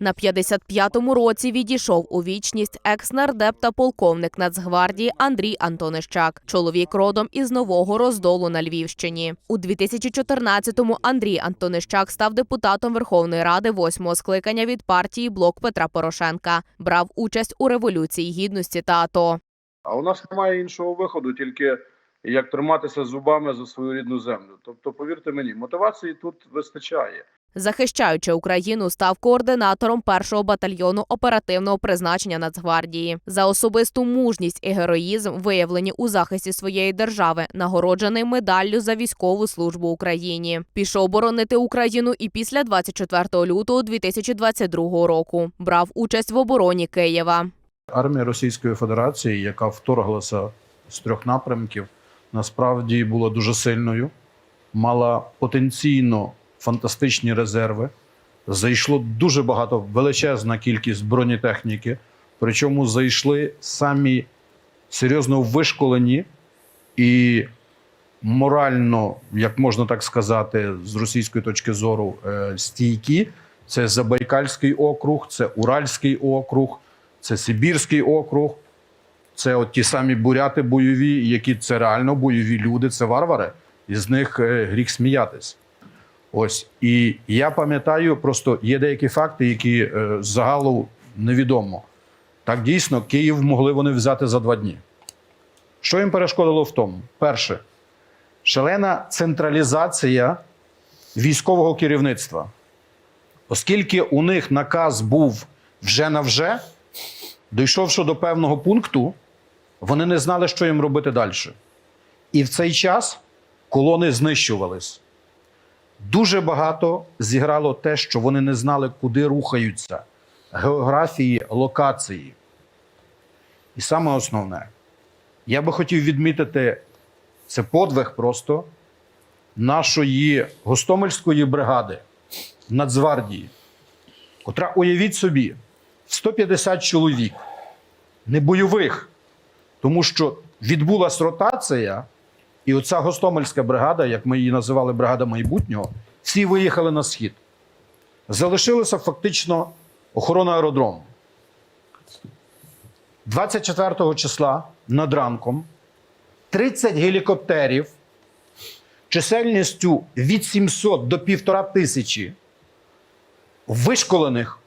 На 55-му році відійшов у вічність екс-нардеп та полковник Нацгвардії Андрій Антонищак. Чоловік родом із Нового Роздолу на Львівщині. У 2014-му Андрій Антонищак став депутатом Верховної Ради восьмого скликання від партії Блок Петра Порошенка. Брав участь у революції гідності та АТО. А у нас немає іншого виходу, тільки як триматися зубами за свою рідну землю. Тобто, повірте мені, мотивації тут вистачає. Захищаючи Україну, став координатором першого батальйону оперативного призначення Нацгвардії. За особисту мужність і героїзм, виявлені у захисті своєї держави, нагороджений медаллю за військову службу Україні. Пішов боронити Україну і після 24 лютого 2022 року. Брав участь в обороні Києва. Армія Російської Федерації, яка вторглася з трьох напрямків, насправді була дуже сильною, мала потенційно фантастичні резерви. Зайшло дуже багато, величезна кількість бронетехніки. Причому зайшли самі серйозно вишколені і морально, як можна так сказати, з російської точки зору, е, стійкі. Це Забайкальський округ, це Уральський округ, це Сибірський округ, це от ті самі буряти бойові, які це реально бойові люди, це варвари. І з них е, гріх сміятись. Ось. І я пам'ятаю, просто є деякі факти, які е, з загалу невідомо. Так дійсно, Київ могли вони взяти за два дні. Що їм перешкодило в тому? Перше, шалена централізація військового керівництва. Оскільки у них наказ був вже на вже, дійшовши до певного пункту, вони не знали, що їм робити далі. І в цей час колони знищувались. Дуже багато зіграло те, що вони не знали, куди рухаються, географії, локації. І саме основне, я би хотів відмітити це подвиг просто нашої Гостомельської бригади Нацгвардії, котра, уявіть собі, 150 чоловік, не бойових, тому що відбулася ротація, і оця Гостомельська бригада, як ми її називали бригада майбутнього, всі виїхали на схід. Залишилася фактично охорона аеродрому. 24 числа над ранком 30 гелікоптерів чисельністю від 700 до 1500 тисячі вишколених,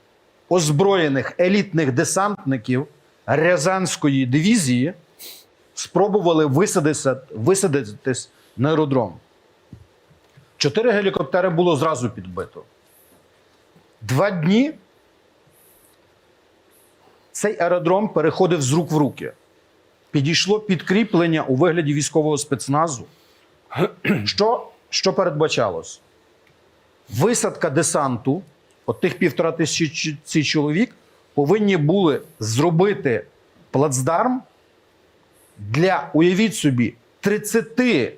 озброєних елітних десантників Рязанської дивізії спробували висадитися, висадитись на аеродром. Чотири гелікоптери було зразу підбито. Два дні цей аеродром переходив з рук в руки. Підійшло підкріплення у вигляді військового спецназу. Що, що передбачалось? Висадка десанту, от тих півтора тисячі чоловік, повинні були зробити плацдарм для, уявіть собі, 30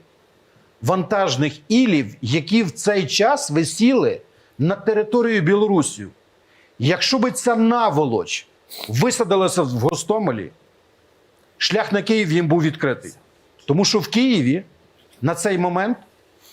вантажних ілів, які в цей час висіли на територію Білорусі. Якщо би ця наволоч висадилася в Гостомелі, шлях на Київ їм був відкритий. Тому що в Києві на цей момент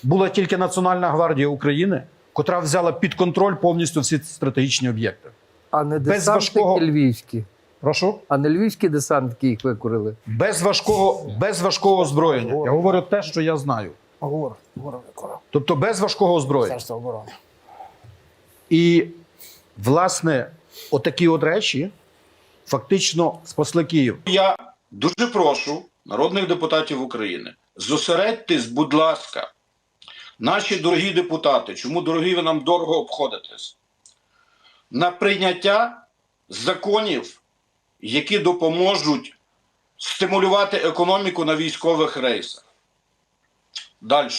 була тільки Національна гвардія України, котра взяла під контроль повністю всі стратегічні об'єкти. А не десантники важкого- львівські. Прошу? А не львівські десантники їх викурили. Без важкого, без важкого озброєння. Я говорю те, що я знаю. Говор, говор, говор. Тобто без важкого озброєння. Міністерство оборони. І, власне, отакі от речі фактично спасли Київ. Я дуже прошу народних депутатів України, зосередьтесь, будь ласка, наші дорогі депутати, чому дорогі ви нам дорого обходитесь, на прийняття законів, які допоможуть стимулювати економіку на військових рейсах. Далі.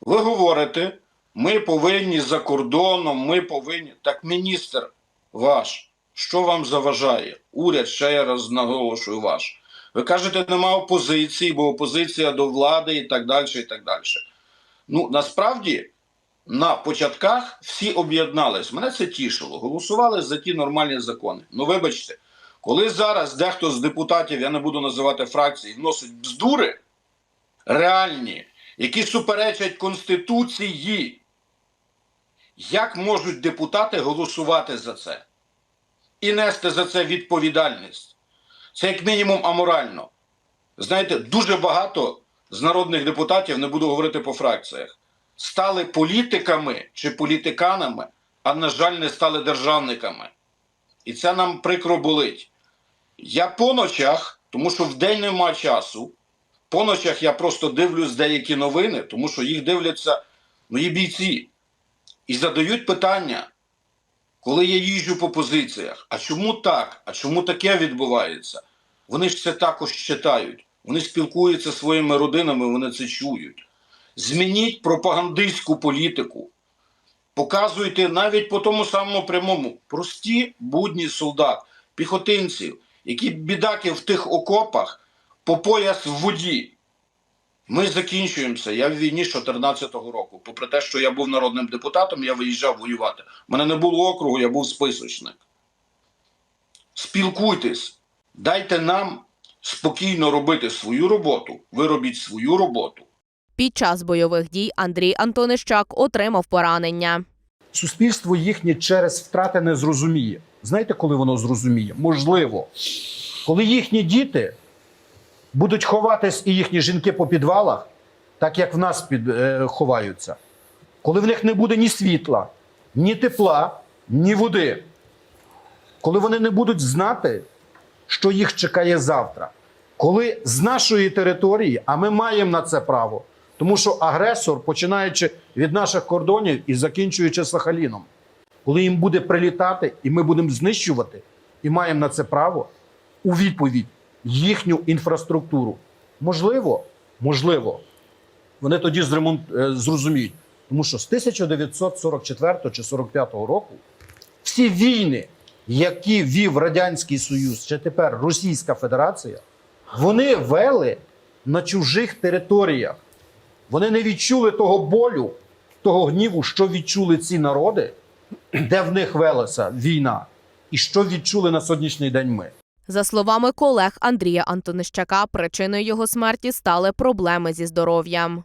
Ви говорите, ми повинні за кордоном, ми повинні. Так, міністр ваш, що вам заважає? Уряд, ще я раз наголошую ваш. Ви кажете, нема опозиції, бо опозиція до влади і так далі. і так далі. Ну, насправді, на початках всі об'єднались. Мене це тішило. Голосували за ті нормальні закони. Ну, вибачте, коли зараз дехто з депутатів, я не буду називати фракції, вносить бздури реальні, які суперечать Конституції, Як можуть депутати голосувати за це і нести за це відповідальність? Це як мінімум аморально. Знаєте, дуже багато з народних депутатів, не буду говорити по фракціях, стали політиками чи політиканами, а на жаль, не стали державниками. І це нам прикро болить. Я по ночах, тому що вдень нема часу. По ночах я просто дивлюсь деякі новини, тому що їх дивляться мої бійці. І задають питання, коли я їжджу по позиціях, а чому так? А чому таке відбувається? Вони ж це також читають. Вони спілкуються своїми родинами, вони це чують. Змініть пропагандистську політику. Показуйте навіть по тому самому прямому прості будні солдат, піхотинців, які бідаки в тих окопах по пояс в воді. Ми закінчуємося. Я в війні з 14-го року. Попри те, що я був народним депутатом, я виїжджав воювати. У мене не було округу, я був списочник. Спілкуйтесь, дайте нам спокійно робити свою роботу. Ви робіть свою роботу. Під час бойових дій Андрій Антонищак отримав поранення. Суспільство їхнє через втрати не зрозуміє. Знаєте, коли воно зрозуміє? Можливо, коли їхні діти будуть ховатись і їхні жінки по підвалах, так як в нас під, е, ховаються, коли в них не буде ні світла, ні тепла, ні води, коли вони не будуть знати, що їх чекає завтра, коли з нашої території, а ми маємо на це право, тому що агресор, починаючи від наших кордонів і закінчуючи Сахаліном, коли їм буде прилітати, і ми будемо знищувати, і маємо на це право у відповідь їхню інфраструктуру. Можливо, можливо, вони тоді зремонт, е, зрозуміють. Тому що з 1944 чи 45 року всі війни, які вів Радянський Союз, чи тепер Російська Федерація, вони вели на чужих територіях. Вони не відчули того болю, того гніву, що відчули ці народи, де в них велася війна, і що відчули на сьогоднішній день ми. За словами колег Андрія Антонищака, причиною його смерті стали проблеми зі здоров'ям.